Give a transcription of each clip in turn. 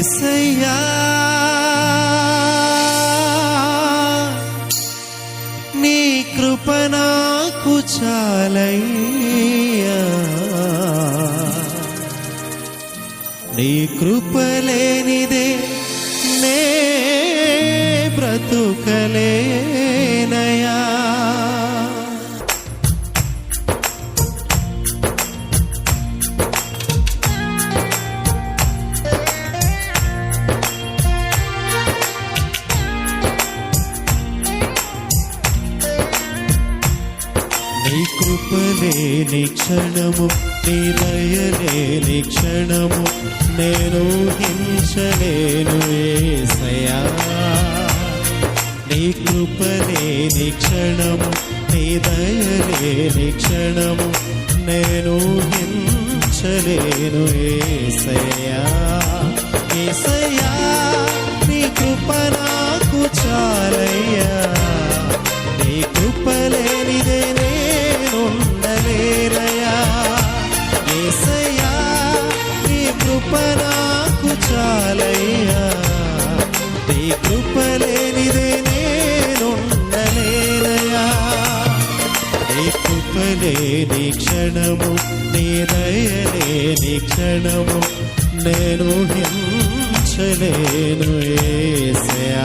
ఏసయ్యా. నీ కృప నాకు చాలయ్యా. నీ కృప లేనిదే నే బ్రతుకలే. కృపలేని క్షణము నీ దయలేని క్షణము నేను హింసలేను ఏసయా నీ కృపలేని క్షణము నీ దయలేని క్షణము నేను హింసలేను ఏసయా ఏసయా నీ కృప నాకు చాలయ్యా. నీ కృపలేనిదే నేనుండలేరయా కృపలేని క్షణము నీ దయలేని క్షణము నేను హింసలేను ఏసయా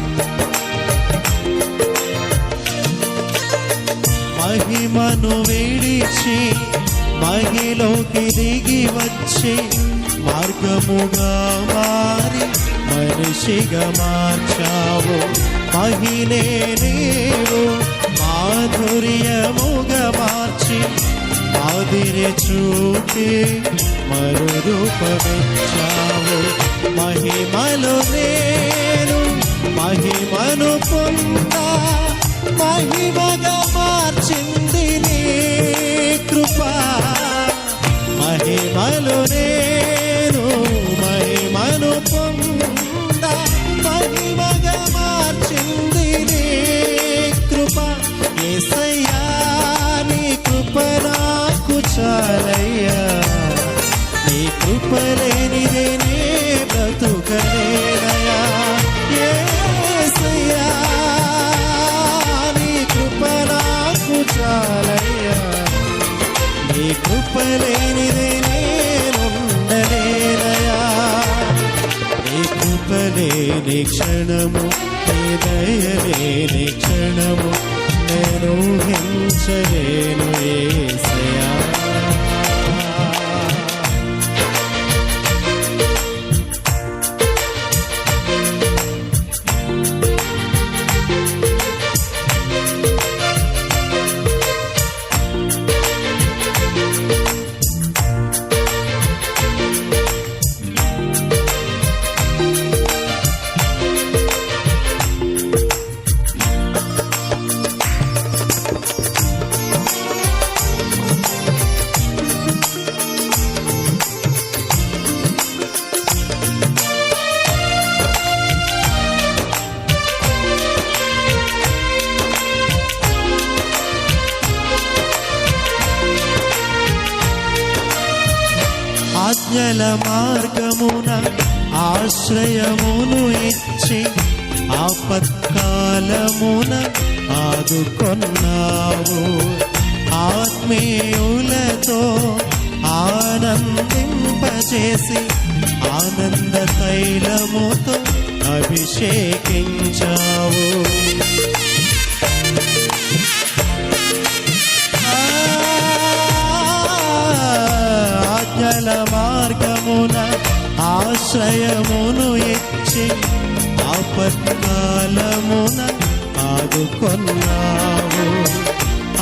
మహిమను విడిచి మహిలోకి దిగి వచ్చి మార్గముగా మారి మనిషిగా మార్చావు. మహిళే నీవు మాధుర్యముగా మార్చి మాదిరి చూపి మరు రూపమిచ్చావు మహిమలు నేను మహిమను పొందా మహిమగా నీ బ్రతుకలేనయా ఏసయ్యా నీ కృప నాకు చాలయ్యా. నీ కృప లేనిదే నీ కృప క్షణము నీ దయలేని క్షణము నేను హింసలేను ఆజ్ఞల మార్గమున ఆశ్రయమును ఇచ్చి ఆపత్కాలమున ఆదుకొన్నావు. ఆత్మీయులతో ఆనందింపజేసి ఆనంద తైలముతో అభిషేకించావు. ఆజ్ఞల మార్గమున ఆశ్రయమును ఇచ్చి ఆపత్కాలమున ఆదుకొన్నావు.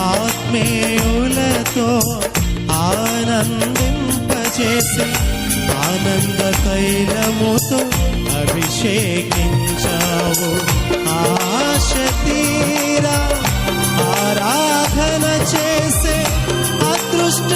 ఆత్మీయులతో ఆనందింపచేసి ఆనంద తైలముతో అభిషేకించావు. ఆశ తీరా ఆరాధన చేసే అదృష్ట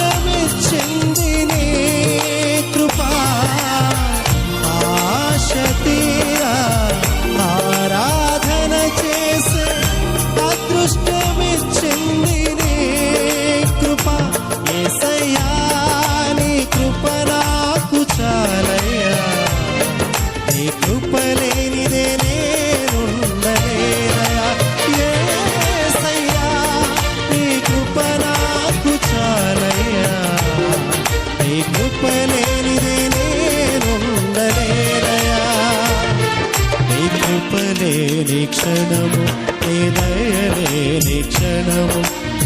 లేని క్షణము నీ దయ లేని క్షణము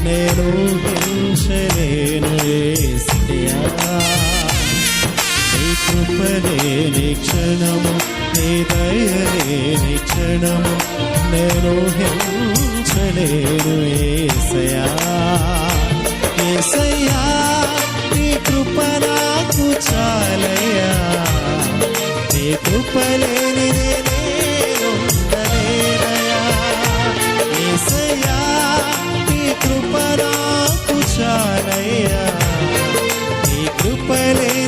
నేను హింసలేను యేసయ్యా నీ కృపలేని క్షణము నీ దయలేని క్షణము నేను హింసలేను ఏసయా ఏసయ్యా నీ కృప నాకు చాలయ్యా. నీ కృపలేనిదే నేనుండలేనయా కృప